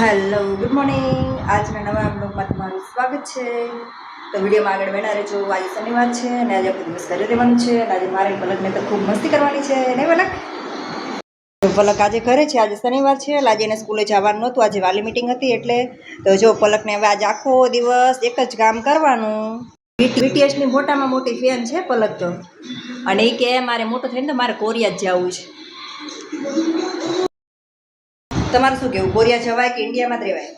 Hello good morning આજના નવા બ્લોગમાં તમારું સ્વાગત છે. તો વિડીયોમાં આગળ બના રહેજો આજે શનિવાર છે અને આજે આપણે દિવસ ઘરે રહેવાનું છે અને આજે મારે પલકને તો ખૂબ મસ્તી કરવાની છે. નહીં પલક? પલક આજે ઘરે છે, આજે શનિવાર છે. એટલે આજે એને સ્કૂલે જવાનું નહોતું આજે વાલી મિટિંગ હતી એટલે તો જો પલકને હવે આજે આખો દિવસ એક જ કામ કરવાનું. બીટીએસની મોટામાં મોટી ફેન છે પલક તો. અને એ કે મારે મોટો થઈને તો મારે કોરિયા જ જવું છે. તમારું શું કહેવું કોરિયા જવાય કે ઇન્ડિયામાં જ રહેવાય?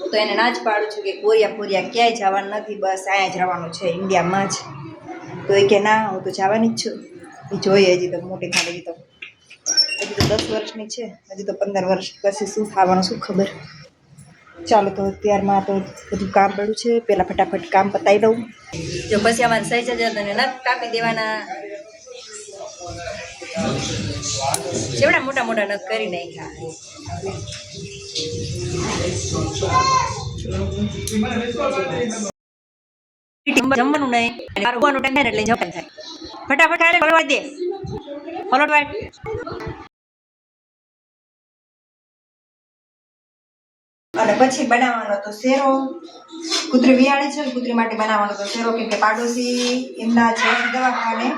હું તો એને ના જ પાડું છું કે કોરિયા કોરિયા ક્યાંય જવાનું નથી, બસ અહીંયા જ છે, ઇન્ડિયામાં જ. તો એ કે ના, હું તો જવાની જ છું. એ જોઈએ હજી તો, મોટી ખાલી હજી તો. હજી તો દસ વર્ષની છે, હજી તો પંદર વર્ષ પછી શું થવાનું, શું ખબર? ચાલો તો અત્યારમાં તો બધું કામ પડ્યું છે, પહેલાં ફટાફટ કામ પતાવી દઉં. જો પછી અમારે સહી જતા તને નખ કાપી દેવાના. કેવડા મોટા મોટા નખ કરી નાખ્યા. જમવાનું નહીં અને ટાઈમ એટલે જમવાનું થાય. ફટાફટ ખાઈને પલટવા દે. પલટવા અને પછી બનાવવાનો તો શેરો. કૂતરી વિયાળી છે, કૂતરી માટે બનાવવાનો તો શેરો, કેમ કે પાડોશી એમના છે દવાખાને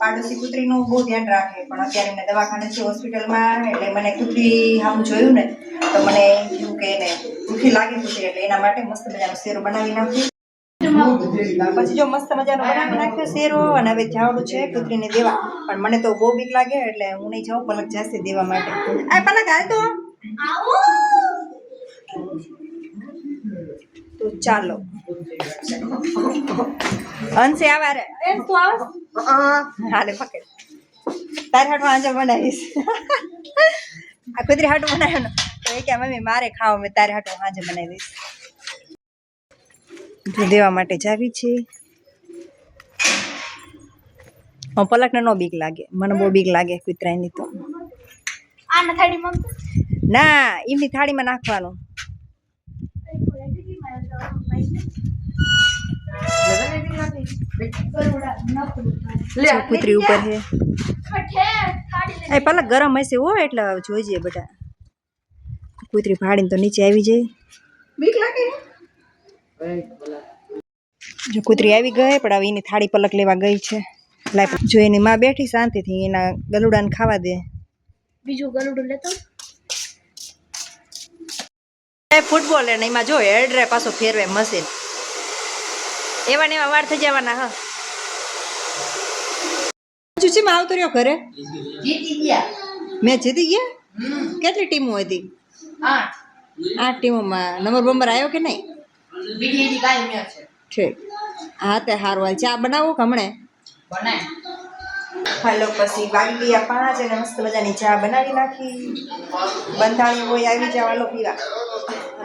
પાડોશી કૂતરીનું બહુ ધ્યાન રાખે. પણ અત્યારે મેં દવાખાને છે હોસ્પિટલમાં એટલે મને કૂતરી આમ જોયું ને, તો મને એવું કે એને દુઃખી લાગી કૂતરી એટલે એના માટે મસ્ત મજાનો શેરો બનાવી નાખ્યો પછી જો મસ્ત મજાનો બનાવી નાખ્યો શેરો અને હવે જાવડું છે કૂતરીને દેવા. પણ મને તો બહુ બીક લાગે એટલે હું નહીં જાઉં, પલક જશે દેવા માટે. આ પલક હાલ તો. તો ચાલો. અંશે આવા રે. તું આવ? હાલે પકડ. તારે હાટું આજે બનાવીશ. આ કુતરી હાટું બનાવ્યો તો એ કે મમ્મી મારે ખાવ મેં તારે હાટું આજે બનાવી દઈશ દેવા માટે જાવી છે. પલકને નો બીક લાગે. મને બહુ બીક લાગે કુતરાની તો. ના એમની થાળીમાં નાખવાનું. કૂતરી ઉપર છે એ પલક ગરમ હશે હો એટલે જોઈજે બધા. કુતરી ફાડીને તો નીચે આવી જાય. બીક લાગે જો કૂતરી આવી ગઈ પણ હવે એની થાળી પલક લેવા ગઈ છે. જો એની માં બેઠી શાંતિથી એના ગલુડાને ખાવા દે. બીજું ગલુડું લેતો? ફૂટબોલ અને એમાં જો હેડરે પાછો ફેરવે મશીન. એવા ને એવા વાર થઈ જવાના હા. ચૂચીમાં આવતો રહ્યો ઘરે? જીતી ગયા. મેં જીતી ગયા? કેટલી ટીમો હતી? આઠ. આઠ ટીમોમાં નંબર બંબર આવ્યો કે નહીં? મેં ઠીક. હા તે સારું હાલ. ચા બનાવો કે હમણે? બનાય. હાલો, પછી વાગી ગયા પાંચ અને મસ્ત મજાની ચા બનાવી નાખી. બંધાણી હોય, આવી જાવ હાલો, પીવા.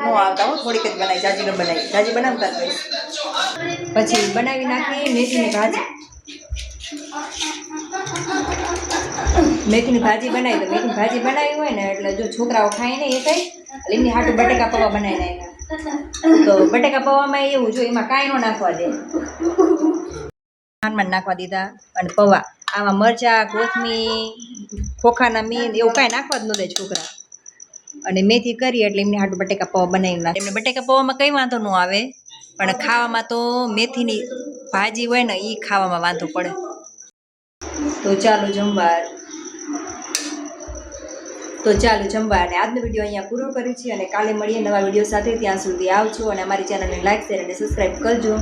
નો આવતા હો, થોડીક જ બનાવી જાજી ન બનાવી જાજી બનાવતા પછી બનાવી નાખી મેથીની ભાજી. મેથીની ભાજી બનાવી તો મેથીની ભાજી બનાવી હોય ને, એટલે જો છોકરાઓ ખાય ને એ એટલે એમની હાટું બટેકા પૌવા બનાવી નાખ્યા. તો બટેકા પૌવામાં એવું જો, એમાં કાંઈ ન નાખવા દે. ખાંડમાં નાખવા દીધા અને પૌવા. આમાં મરચાં કોથમીર ખોખાના મીન એવું કાંઈ નાખવા જ ન દે છોકરા. અને મેથી કરી એટલે એમને હાટું બટેકા પૌવા બનાવી નાખે. એમને બટેકા પૌવામાં કંઈ વાંધો ન આવે પણ ખાવામાં તો મેથીની ભાજી હોય ને એ ખાવામાં વાંધો પડે. તો ચાલો જમવા તો ચાલો જમવા. અને આજનો વીડિયો અહીંયા પૂરો કર્યું છે અને કાલે મળીએ નવા વીડિયો સાથે. ત્યાં સુધી આવજો અને અમારી ચેનલને લાઈક શેર અને સબસ્ક્રાઈબ કરજો.